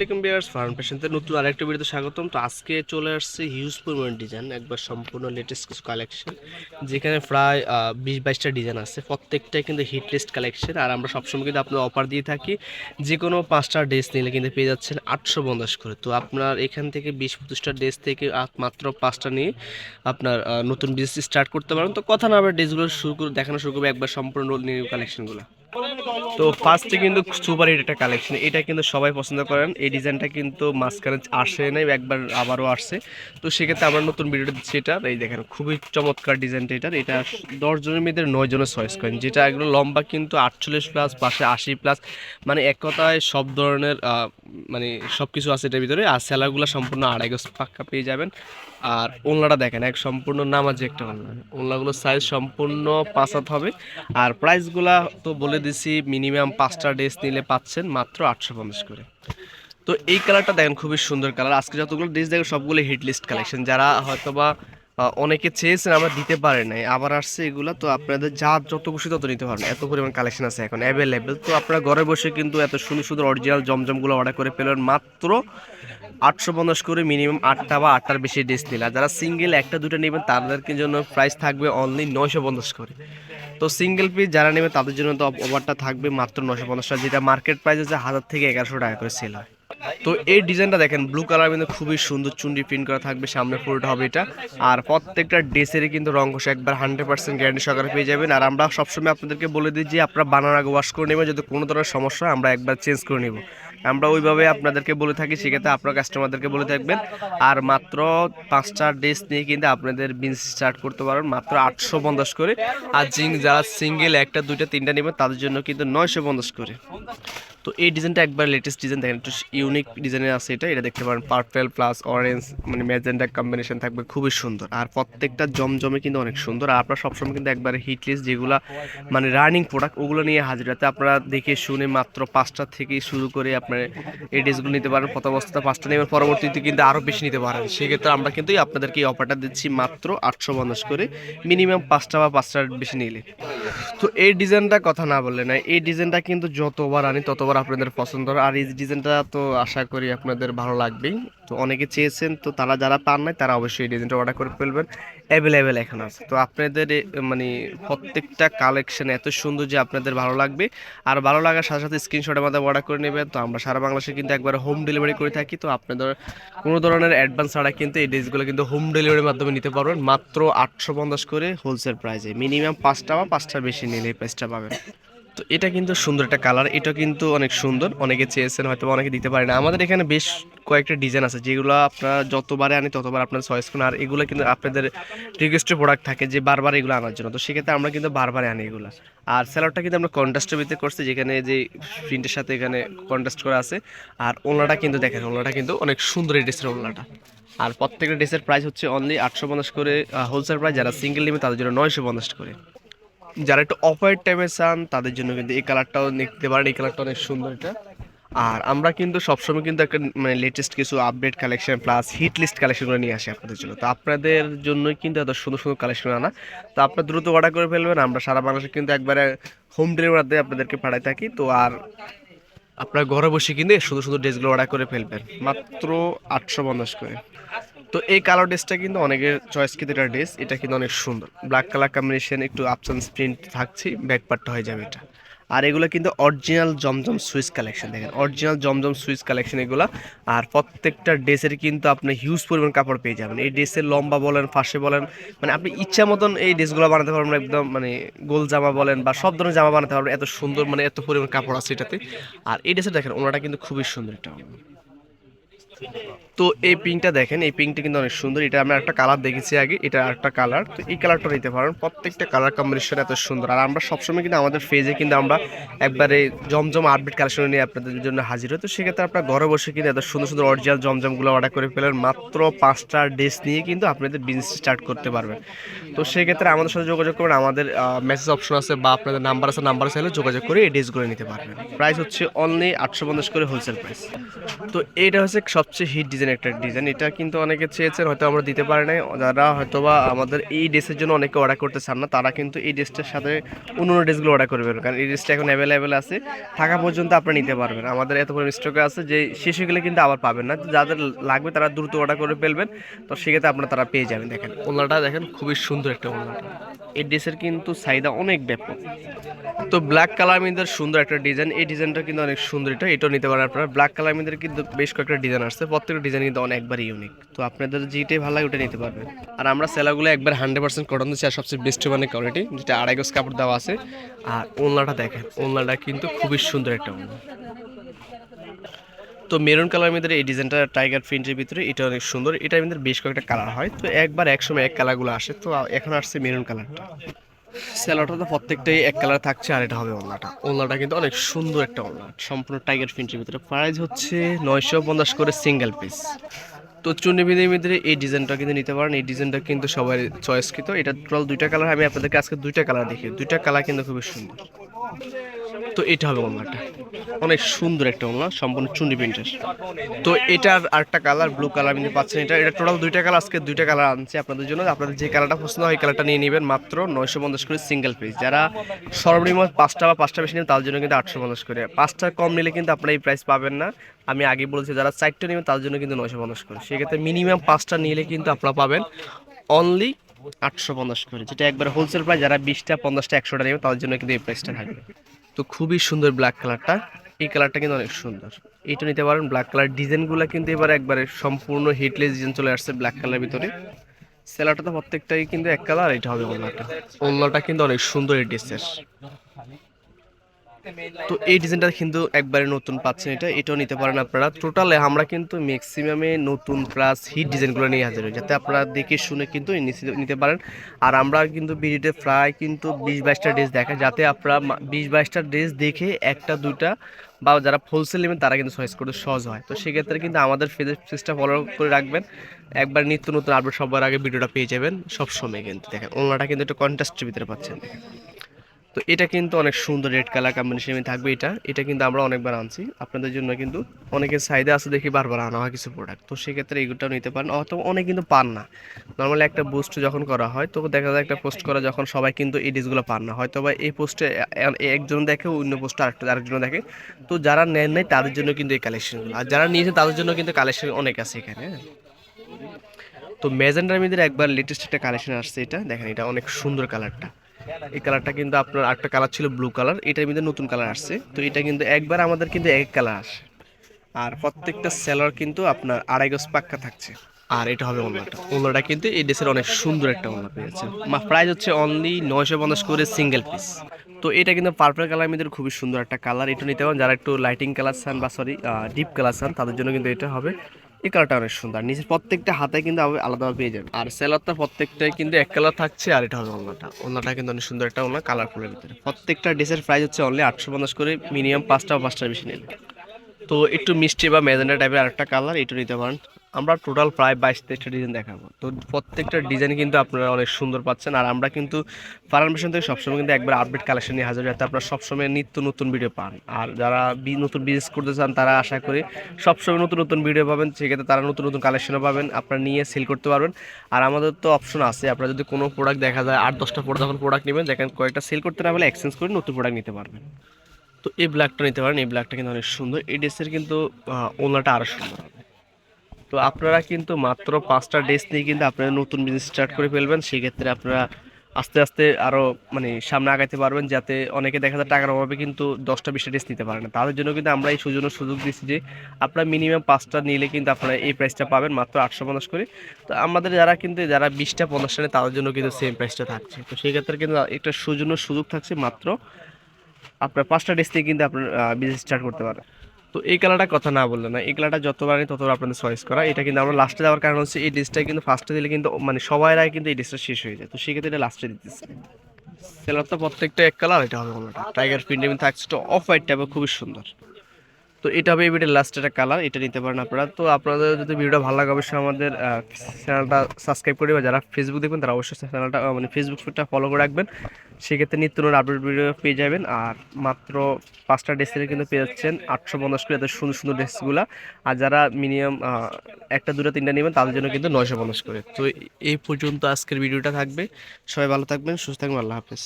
আসসালামাইকুম বিয়ার্স ফার্ম পেশেন্টে নতুন আরেকটা ভিডিওতে স্বাগতম। তো আজকে চলে আসছে হিউজ পরিমাণ ডিজাইন একবার সম্পূর্ণ লেটেস্ট কিছু কালেকশন যেখানে প্রায় বিশ বাইশটা ডিজাইন আছে। প্রত্যেকটাই কিন্তু হিট লিস্ট কালেকশন আর আমরা সবসময় কিন্তু আপনার অফার দিয়ে থাকি যে কোনো পাঁচটা ড্রেস নিলে কিন্তু পেয়ে যাচ্ছেন আটশো পঞ্চাশ করে। তো আপনার এখান থেকে বিশ পঁচিশটা ড্রেস থেকে মাত্র পাঁচটা নিয়ে আপনার নতুন বিজনেস স্টার্ট করতে পারেন। তো কথা না আবার ড্রেসগুলো শুরু করে দেখানো শুরু করবে একবার সম্পূর্ণ নিউ কালেকশনগুলো তো ফার্স্টে কিন্তু সুপার হিট একটা কালেকশন এটা কিন্তু সবাই পছন্দ করেন। এই ডিজাইনটা কিন্তু মাঝখানে আসে নাই, একবার আবারও আসছে। তো সেক্ষেত্রে আমরা নতুন ভিডিওটা দিচ্ছি এটা এই দেখেন, খুবই চমৎকার ডিজাইনটা এটার। এটা দশ জনের মধ্যে নয় জনের চয়েস করেন যেটা এগুলো লম্বা কিন্তু আটচল্লিশ প্লাস পাশে আশি প্লাস মানে এক কথায় সব ধরনের মানে সব কিছু আছে এটার ভিতরে। আর স্যালারগুলো সম্পূর্ণ আড়াই গজ পাক্কা পেয়ে যাবেন। আর ওনলাটা দেখেন, এক সম্পূর্ণ নামাজি একটা ওনলা ওনলাগুলোর সাইজ সম্পূর্ণ পাঁচাত হবে। আর প্রাইসগুলা তো বলে দিছি মিনিমাম পাঁচটা ড্রেস নিলে পাচ্ছেন মাত্র আটশো পঞ্চাশ করে। তো এই কালারটা দেখেন, খুবই সুন্দর কালার আজকে যতগুলো ড্রেস দেখেন, সবগুলো হিট লিস্ট কালেকশন যারা হয়তো বা অনেকে চেয়েছেন আমরা দিতে পারে নাই, আবার আসছে এগুলো, তো আপনাদের যা যত খুশি তত নিতে পারবেন। এত পরিমাণ কালেকশন আছে এখন অ্যাভেলেবেল তো আপনারা ঘরে বসে কিন্তু এত সুন্দর সুন্দর অরিজিনাল জমজমগুলো অর্ডার করে পেলেন মাত্র আটশো পঞ্চাশ করে মিনিমাম আটটা বা আটটার বেশি ড্রেস নিলে। যারা সিঙ্গেল একটা, দুটো নেবেন, তাদেরকে জন্য প্রাইস থাকবে অনলি নয়শো পঞ্চাশ করে। তো সিঙ্গেল পিস যারা নেবে, তাদের জন্য তো ওভারটা থাকবে মাত্র নশো পঞ্চাশ টাকা, যেটা মার্কেট প্রাইস আছে হাজার থেকে এগারোশো টাকা করে সেল হয়। তো এই ডিজাইনটা দেখেন ব্লু কালার কিন্তু খুবই সুন্দর, চুন্ডি প্রিন্ট করা থাকবে, সামনে পুরোটা হবে এটা। আর প্রত্যেকটা ড্রেসেরই কিন্তু রং ঘষে একবার হান্ড্রেড পার্সেন্ট গ্যারান্টি সহকারে পেয়ে যাবেন। আর আমরা সবসময় আপনাদেরকে বলে দিই যে, আপনারা বানানোর আগে ওয়াশ করে নেবেন, যদি কোনো ধরনের সমস্যা হয়, আমরা একবার চেঞ্জ করে নেব। আমরা ওইভাবে আপনাদেরকে বলে থাকি, সেক্ষেত্রে আপনার কাস্টমারদেরকে বলে থাকবেন। আর মাত্র পাঁচটা ড্রেস নিয়ে কিন্তু আপনাদের বিজনেস স্টার্ট করতে পারেন, মাত্র আটশো পঞ্চাশ করে। আর যারা সিঙ্গেল একটা, দুইটা, তিনটা নেবেন, তাদের জন্য কিন্তু নয়শো পঞ্চাশ করে। তো এই ডিজাইনটা একবার লেটেস্ট ডিজাইন দেখেন, একটু ইউনিক ডিজাইনের আছে এটা এটা দেখতে পারেন পার্পেল প্লাস অরেঞ্জ মানে ম্যাজেন্ডা কম্বিনেশন থাকবে, খুবই সুন্দর। আর প্রত্যেকটা জমজমে কিন্তু অনেক সুন্দর, আর আপনারা সবসময় কিন্তু একবার হিটলিস্ট যেগুলো মানে রানিং প্রোডাক্ট ওগুলো নিয়ে হাজির রাতে আপনারা দেখে শুনে মাত্র পাঁচটা থেকে শুরু করে আপনার এই ড্রেসগুলো নিতে পারেন প্রথম অবস্থাতে পাঁচটা নেবেন পরবর্তীতে কিন্তু আরও বেশি নিতে পারেন। সেক্ষেত্রে আমরা কিন্তু আপনাদেরকে এই অফারটা দিচ্ছি মাত্র আটশো পঞ্চাশ করে মিনিমাম পাঁচটা বা পাঁচটার বেশি নিলে। তো এই ডিজাইনটা কথা না বললে না এই ডিজাইনটা কিন্তু যতবার আনি ততবার আপনাদের পছন্দ আর এই ডিজাইনটা তো আশা করি আপনাদের ভালো লাগবেই। তো অনেকে চেয়েছেন, তো তারা যারা পান নাই, তারা অবশ্যই এই ডিজাইনটা অর্ডার করে ফেলবেন। অ্যাভেলেবেল এখন আছে। তো আপনাদের মানে প্রত্যেকটা কালেকশন এত সুন্দর যে আপনাদের ভালো লাগবে। আর ভালো লাগার সাথে সাথে স্ক্রিনশটের মাধ্যমে অর্ডার করে নেবেন। তো আমরা সারা বাংলাদেশে কিন্তু একবার হোম ডেলিভারি করে থাকি। তো আপনাদের কোনো ধরনের অ্যাডভান্স ছাড়া কিন্তু এই ড্রেসগুলো কিন্তু হোম ডেলিভারির মাধ্যমে নিতে পারবেন। মাত্র আটশো পঞ্চাশ করে হোলসেল প্রাইসে মিনিমাম পাঁচটা বা পাঁচটার বেশি নিলে এই প্রাইসটা পাবেন। তো এটা কিন্তু সুন্দর একটা কালার এটা কিন্তু অনেক সুন্দর। অনেকে চেয়েছেন হয়তো অনেকে দিতে পারে না। আমাদের এখানে বেশ কয়েকটা ডিজাইন আছে, যেগুলো আপনারা যতবারে আনি ততবার আপনার চয়েস করুন। আর এগুলো কিন্তু আপনাদের রিকোয়েস্টের প্রোডাক্ট থাকে যে বারবার এগুলো আনার জন্য। তো সেক্ষেত্রে আমরা কিন্তু বারবারে আনি এগুলো। আর স্যালাডটা কিন্তু আমরা কন্ট্রাস্টের ভিতরে করছি, যেখানে যে প্রিন্টের সাথে এখানে কন্ট্রাস্ট করা আছে। আর ওনাটা কিন্তু দেখেন ওনাটা কিন্তু অনেক সুন্দর এই ড্রেসের ওনাটা আর প্রত্যেকটা ড্রেসের প্রাইস হচ্ছে অনলি আটশো পঞ্চাশ করে হোলসেল প্রাইস যারা সিঙ্গেল নেবে তাদের জন্য নয়শো পঞ্চাশ করে। যারা একটু অফ হোয়াইট টাইপের চান, তাদের জন্য কিন্তু এই কালারটাও নিতে পারেন, এই কালারটা অনেক সুন্দর এটা। আর আমরা কিন্তু সবসময় কিন্তু একটা মানে লেটেস্ট কিছু update collection plus hit list কালেকশনগুলো নিয়ে আসি আপনাদের জন্য। তো আপনাদের জন্যই কিন্তু এত সুন্দর সুন্দর কালেকশন আনা। তো আপনার দ্রুত অর্ডার করে ফেলবেন, আমরা সারা বাংলাদেশে কিন্তু একবারে হোম ডেলিভারি দিয়ে আপনাদেরকে পাঠাই থাকি। তো আর আপনার ঘরে বসে কিনে সুন্দর সুন্দর ড্রেসগুলো অর্ডার করে ফেলবেন। মাত্র আটশো পঞ্চাশ করে। তো এই কালার ড্রেসটা কিন্তু অনেকের চয়েস কিন্তু এটা ড্রেস এটা কিন্তু অনেক সুন্দর। ব্ল্যাক কালার কম্বিনেশন একটু আপসান প্রিন্ট থাকছে ব্যাক পার্টটা হয়ে যাবে এটা। আর এগুলো কিন্তু অরিজিনাল জমজম সুইচ কালেকশন দেখেন অরিজিনাল জমজম সুইচ কালেকশন এগুলো। আর প্রত্যেকটা ড্রেসের কিন্তু আপনি হিউজ পরিমাণ কাপড় পেয়ে যাবেন। এই ড্রেসের লম্বা বলেন, ফাঁসে বলেন মানে আপনি ইচ্ছা মতন এই ড্রেসগুলো বানাতে পারবেন, একদম মানে গোল জামা বলেন বা সব ধরনের জামা বানাতে পারবেন, এত সুন্দর মানে এত পরিমাণ কাপড় আছে এটাতে। আর এই ড্রেসের দেখেন ওনাটা কিন্তু খুবই সুন্দর এটা তো এই পিঙ্কটা দেখেন, এই পিঙ্কটা কিন্তু অনেক সুন্দর। এটা আমরা একটা কালার দেখেছি আগে, এটা একটা কালার তো এই কালারটা নিতে পারেন, প্রত্যেকটা কালার কম্বিনেশন এত সুন্দর। আর আমরা সবসময় কিন্তু আমাদের ফেজে কিন্তু আমরা একবারে জমজম আপডেট কালেকশন নিয়ে আপনাদের জন্য হাজির হই। তো সেক্ষেত্রে আপনার ঘরে বসে কিন্তু এত সুন্দর সুন্দর অরিজিনাল জমজমগুলো অর্ডার করে ফেলেন, মাত্র পাঁচটা ড্রেস নিয়ে কিন্তু আপনাদের বিজনেস স্টার্ট করতে পারবেন। তো সেক্ষেত্রে আমাদের সাথে যোগাযোগ করবেন, আমাদের মেসেজ অপশন আছে বা আপনাদের নাম্বার আছে নাম্বার চাইলে যোগাযোগ করে এই ড্রেসগুলো নিতে পারবেন। প্রাইস হচ্ছে অনলি আটশো পঞ্চাশ করে হোলসেল প্রাইস তো এটা হচ্ছে সবচেয়ে হিট ডিজাইন একটা ডিজাইন এটা কিন্তু অনেকে চেয়েছেন হয়তো আমরা দিতে পারি নাই। যারা হয়তোবা আমাদের এই ড্রেসের জন্য অনেকে অর্ডার করতে চান না তারা কিন্তু এই ড্রেসটার সাথে অন্য অন্য ড্রেসগুলো অর্ডার করবেন কারণ এই ড্রেসটা এখন অ্যাভেলেবেল আছে থাকা পর্যন্ত আপনি নিতে পারবেন। আমাদের এত পরিমাণ স্টকে আছে যে শেষ হয়ে গেলে কিন্তু আবার পাবেন না। যাদের লাগবে তারা দ্রুত অর্ডার করে ফেলবেন তো সেক্ষেত্রে আপনারা তারা পেয়ে যাবেন দেখেন। ওনাটা দেখেন খুবই সুন্দর একটা ওনাটা এই ড্রেসের কিন্তু চাহিদা অনেক ব্যাপক। তো ব্ল্যাক কালার মিদের সুন্দর একটা ডিজাইন এই ডিজাইনটা কিন্তু অনেক সুন্দর। এটা এটাও নিতে পারেন আপনারা। ব্ল্যাক কালার মিদের কিন্তু বেশ কয়েকটা ডিজাইন আসছে। প্রত্যেকটা ডিজাইন কিন্তু অনেকবারই ইউনিক তো আপনাদের যেটাই ভালো লাগে ওটা নিতে পারবেন। আর আমরা সেলাগুলো একবার হান্ড্রেড পার্সেন্ট কটন দিচ্ছি আর সবচেয়ে বেস্ট মানে কোয়ালিটি যেটা আড়াই গজ কাপড় দেওয়া আছে। আর ওনলাটা দেখেন ওনলাটা কিন্তু খুবই সুন্দর একটা ওনলা তো মেরুন কালার মধ্যে এই ডিজাইনটা টাইগার প্রিন্টের ভিতরে, এটা অনেক সুন্দর। এটা মধ্যে বেশ কয়েকটা কালার হয়। তো একবার একসময় এক কালারগুলো আসে। তো এখন আসছে মেরুন কালারটা স্যালোটা তো প্রত্যেকটাই এক কালার থাকছে আর এটা হবে ওলনাটা ওলনাটা কিন্তু অনেক সুন্দর একটা ওল্লা সম্পূর্ণ টাইগার ফিন্টের ভিতরে। প্রাইস হচ্ছে নয়শো পঞ্চাশ করে সিঙ্গেল পিস তো চুন্নি বিদের ভিতরে এই ডিজাইনটা কিন্তু নিতে পারেন। এই ডিজাইনটা কিন্তু সবাই কিন্তু এটা টোটাল দুইটা কালার। আমি আপনাদেরকে আজকে দুইটা কালার দেখি দুইটা কালার কিন্তু খুবই সুন্দর। তো এটা হবে ওলনাটা অনেক সুন্দর একটা ওলনা সম্পূর্ণ চুন্নি প্রিন্টের তো এটার আরেকটা কালার ব্লু কালার কিন্তু পাচ্ছেন এটা। এটা টোটাল দুইটা কালার আজকে দুইটা কালার আনছি আপনাদের জন্য। আপনাদের যে কালারটা পছন্দ হয় কালারটা নিয়ে নেবেন মাত্র নয়শো পঞ্চাশ করে সিঙ্গেল পিস যারা সর্বনিম্ন পাঁচটা বা পাঁচটা বেশি নেবেন, তাদের জন্য কিন্তু আটশো পঞ্চাশ করে। পাঁচটা কম নিলে কিন্তু আপনারা এই প্রাইস পাবেন না। আমি আগে বলেছি, যারা চারটে নেবেন, তাদের জন্য কিন্তু নয়শো পঞ্চাশ করে। সেক্ষেত্রে মিনিমাম পাঁচটা নিলে কিন্তু আপনারা পাবেন অনলি আটশো পঞ্চাশ করে, যেটা একবার হোলসেল প্রাইস যারা বিশটা, পঞ্চাশটা, একশোটা নেবে, তাদের জন্য কিন্তু এই প্রাইসটা থাকবে। তো খুবই সুন্দর ব্ল্যাক কালারটা এই কালারটা কিন্তু অনেক সুন্দর। এইটা নিতে পারেন ব্ল্যাক কালার ডিজাইনগুলো কিন্তু এবার একবারে সম্পূর্ণ হিটলেস ডিজাইন চলে আসছে ব্ল্যাক কালারের ভিতরে। সেলাটা তো প্রত্যেকটাই কিন্তু এক কালার এটা হবে ওলনাটা ওলনাটা কিন্তু অনেক সুন্দর এই ড্রেসের তো এই ডিজাইনটা কিন্তু একবারে নতুন পাচ্ছেন এটা, এটাও নিতে পারেন আপনারা। টোটালে আমরা কিন্তু ম্যাক্সিমামে নতুন প্লাস হিট ডিজাইনগুলো নিয়ে হাজির হই, যাতে আপনারা দেখে শুনে কিন্তু নিতে- পারেন। আর আমরা কিন্তু ভিডিওতে প্রায় কিন্তু বিশ বাইশটা ড্রেস দেখা যাতে আপনারা বিশ বাইশটা ড্রেস দেখে একটা দুটা বা যারা হোলসেল নেবেন তারা কিন্তু চয়েস করতে সহজ হয়। তো সেক্ষেত্রে কিন্তু আমাদের ফেসটা ফলো করে রাখবেন। একবার নিত্য নতুন আপডেট সবার আগে ভিডিওটা পেয়ে যাবেন সবসময় কিন্তু। দেখেন ওনাটা কিন্তু একটা কন্ট্রাস্টের ভিতরে পাচ্ছেন। তো এটা কিন্তু অনেক সুন্দর রেড কালার কম্বিনেশনে থাকবে এটা। এটা কিন্তু আমরা অনেকবার আনছি। আপনাদের জন্য কিন্তু অনেকের চাহিদা আছে দেখি বারবার আনা হয় কিছু প্রোডাক্ট তো সেক্ষেত্রে এগুলোটাও নিতে পারেন। অথবা অনেক কিন্তু পান না। নর্মালি একটা পোস্ট যখন করা হয়, তো দেখা যায় একটা পোস্ট করা যখন সবাই কিন্তু এই ডিসগুলো পান না। হয়তো বা এই পোস্টে একজন দেখে, অন্য পোস্টে আরেকটা আরেকজন দেখে। তো যারা নেন নাই, তাদের জন্য কিন্তু এই কালেকশনগুলো আর যারা নিয়েছে, তাদের জন্য কিন্তু কালেকশন অনেক আছে এখানে। তো ম্যাজেন্ডার মধ্যে একবার লেটেস্ট একটা কালেকশন আসছে এটা। দেখেন এটা অনেক সুন্দর কালারটা এই কালারটা কিন্তু আপনার একটা কালার ছিল ব্লু কালার, এটার মধ্যে নতুন কালার আসছে। তো এটা কিন্তু একবার আমাদের কিন্তু এক কালার আসে। আর প্রত্যেকটা সেলার কিন্তু আপনার আড়াই গজ পাক্কা থাকছে। আর এটা হবে ওনাটা ওনাটা কিন্তু এই ড্রেসের অনেক সুন্দর একটা ওনা পেয়েছে প্রাইস হচ্ছে অনলি নয়শো পঞ্চাশ করে সিঙ্গেল পিস তো এটা কিন্তু পার্পল কালার মধ্যে খুবই সুন্দর একটা কালার এটা নিতে পারেন যারা একটু লাইটিং কালার চান বা সরি ডিপ কালার চান, তাদের জন্য কিন্তু এটা হবে। এই কালারটা অনেক সুন্দর, নিচের প্রত্যেকটা হাতে কিন্তু আপনি আলাদাভাবে পেয়ে যাবেন। আর সেলারটা প্রত্যেকটাই কিন্তু এক কালার থাকছে আর এটা হবে ওনাটা ওনাটা কিন্তু অনেক সুন্দর একটা ওনা কালারফুলের ভিতরে। প্রত্যেকটা ড্রেসের প্রাইস হচ্ছে অনলি আটশো পঞ্চাশ করে মিনিমাম পাঁচটা বা পাঁচটার বেশি নিলে। তো একটু মিষ্টি বা মেজেন্ডা টাইপের আরেকটা কালার এটা নিতে পারেন। আমরা টোটাল প্রায় বাইশ তেইশটা ডিজাইন দেখাবো। তো প্রত্যেকটা ডিজাইন কিন্তু আপনারা অনেক সুন্দর পাচ্ছেন। আর আমরা কিন্তু ফার্মেশন থেকে সবসময় কিন্তু একবার আপডেট কালেকশন নিয়ে হাজির যাতে আপনারা সবসময় নিত্য নতুন ভিডিও পান। আর যারা নতুন বিজনেস করতে চান, তারা আশা করি সবসময় নতুন নতুন ভিডিও পাবেন। সেক্ষেত্রে তারা নতুন নতুন কালেকশনও পাবেন। আপনারা নিয়ে সেল করতে পারবেন। আর আমাদের তো অপশন আছে। আপনারা যদি কোনো প্রোডাক্ট দেখা যায়, আট, দশটা প্রোডাক্ট যখন প্রোডাক্ট নেবেন, দেখেন কয়েকটা সেল করতে না পারলে এক্সচেঞ্জ করে নতুন প্রোডাক্ট নিতে পারবেন। তো এই ব্ল্যাকটা নিতে পারেন। এই ব্ল্যাকটা কিন্তু অনেক সুন্দর। এই ড্রেসের কিন্তু ওনাটা আরও সুন্দর। হবে তো আপনারা কিন্তু মাত্র পাঁচটা ড্রেস নিয়ে কিন্তু আপনারা নতুন বিজনেস স্টার্ট করে ফেলবেন। সেক্ষেত্রে আপনারা আস্তে আস্তে আরও মানে সামনে আগাইতে পারবেন যাতে অনেকে দেখা যায় টাকার অভাবে কিন্তু দশটা বিশটা ড্রেস নিতে পারে না। তাদের জন্য কিন্তু আমরা এই সুযোগ সুযোগ দিচ্ছি যে আপনারা মিনিমাম পাঁচটা নিলে কিন্তু আপনারা এই প্রাইসটা পাবেন মাত্র আটশো পঞ্চাশ করে। তো আমাদের যারা কিন্তু যারা বিশটা পঞ্চাশটা নেয় তাদের জন্য কিন্তু সেম প্রাইসটা থাকছে। তো সেই ক্ষেত্রে কিন্তু একটা সুযোগ সুযোগ থাকছে মাত্র আপনার পাঁচটা ডেস থেকে কিন্তু আপনার বিজনেস স্টার্ট করতে পারেন। তো এই কালারটা কথা না বললে না, এই কালারটা যতবার আনি ততবার আপনাদের চয়েস করা। এটা কিন্তু আমরা লাস্টে যাওয়ার কারণ হচ্ছে এই ডিসটা কিন্তু ফার্স্টে দিলে কিন্তু মানে সবাই আগে কিন্তু এই ডিসটা শেষ হয়ে যায়। তো সেক্ষেত্রে এটা লাস্টে দিতেছে। সেলার তো প্রত্যেকটা এক কালার এটা হবে কোনোটা? টাইগার প্রিন্ট থাকছে অফ হোয়াইট টাইপের খুবই সুন্দর। তো এটা হবে এই ভিডিওর লাস্ট একটা কালার এটা নিতে পারেন আপনারা। তো আপনাদের যদি ভিডিওটা ভালো লাগে, অবশ্যই আমাদের চ্যানেলটা সাবস্ক্রাইব করে বা যারা ফেসবুক দেখবেন, তারা অবশ্যই চ্যানেলটা মানে ফেসবুক পেজটা ফলো করে রাখবেন। সেক্ষেত্রে নিত্য নতুন আপডেট ভিডিও পেয়ে যাবেন। আর মাত্র পাঁচটা ড্রেসের কিন্তু পেয়ে যাচ্ছেন আটশো পঞ্চাশ করে এত সুন্দর সুন্দর ড্রেসগুলো আর যারা মিনিমাম একটা, দুটো, তিনটা নেবেন, তাদের জন্য কিন্তু নয়শো পঞ্চাশ করে। তো এই পর্যন্ত আজকের ভিডিওটা থাকবে। সবাই ভালো থাকবেন, সুস্থ থাকবেন, আল্লাহ হাফেজ।